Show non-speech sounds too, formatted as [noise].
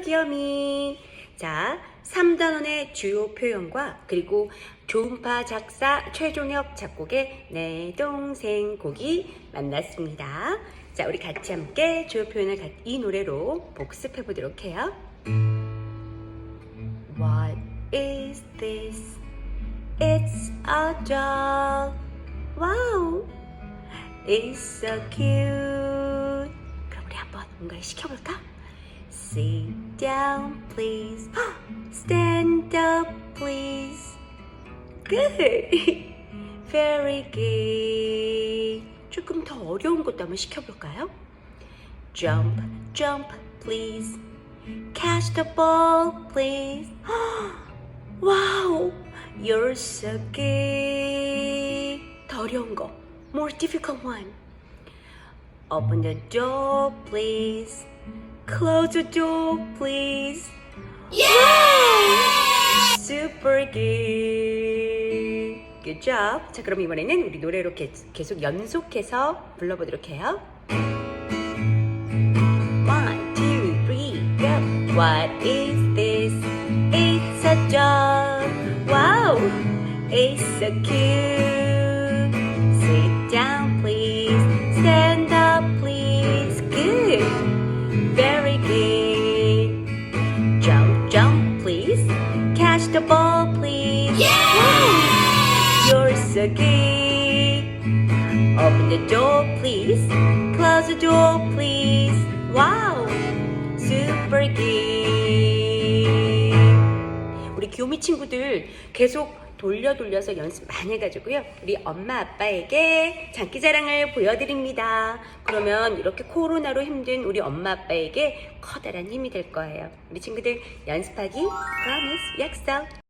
귀요미. 자, 3단원의 주요 표현과 그리고 조음파 작사 최종혁 작곡의 내 동생 곡이 만났습니다. 자, 우리 같이 함께 주요 표현을 가- 이 노래로 복습해 보도록 해요. What is this? It's a doll. Wow! It's so cute. 그럼 우리 한번 뭔가를 시켜볼까? Sit down, please. [gasps] Stand up, please. Good. [laughs] Very good. 조금 더 어려운 것도 한번 시켜볼까요? Jump, jump, please. Catch the ball, please. [gasps] wow, you're so good. 더 어려운 거. More difficult one. Open the door, please. Close the door, please. Wow! Super good. Good job. 자, 그럼 이번에는 우리 노래로 게- 계속 연속해서 불러보도록 해요. One, two, three, go. What is this? It's a dog. Wow, it's so cute. The ball, please. Wow, you're so good. Open the door, please. Close the door, please. Wow, super good. 귀요미 친구들 계속 돌려 돌려서 연습 많이 해가지고요. 우리 엄마 아빠에게 장기자랑을 보여드립니다. 그러면 이렇게 코로나로 힘든 우리 엄마 아빠에게 커다란 힘이 될 거예요. 우리 친구들 연습하기 promise 약속.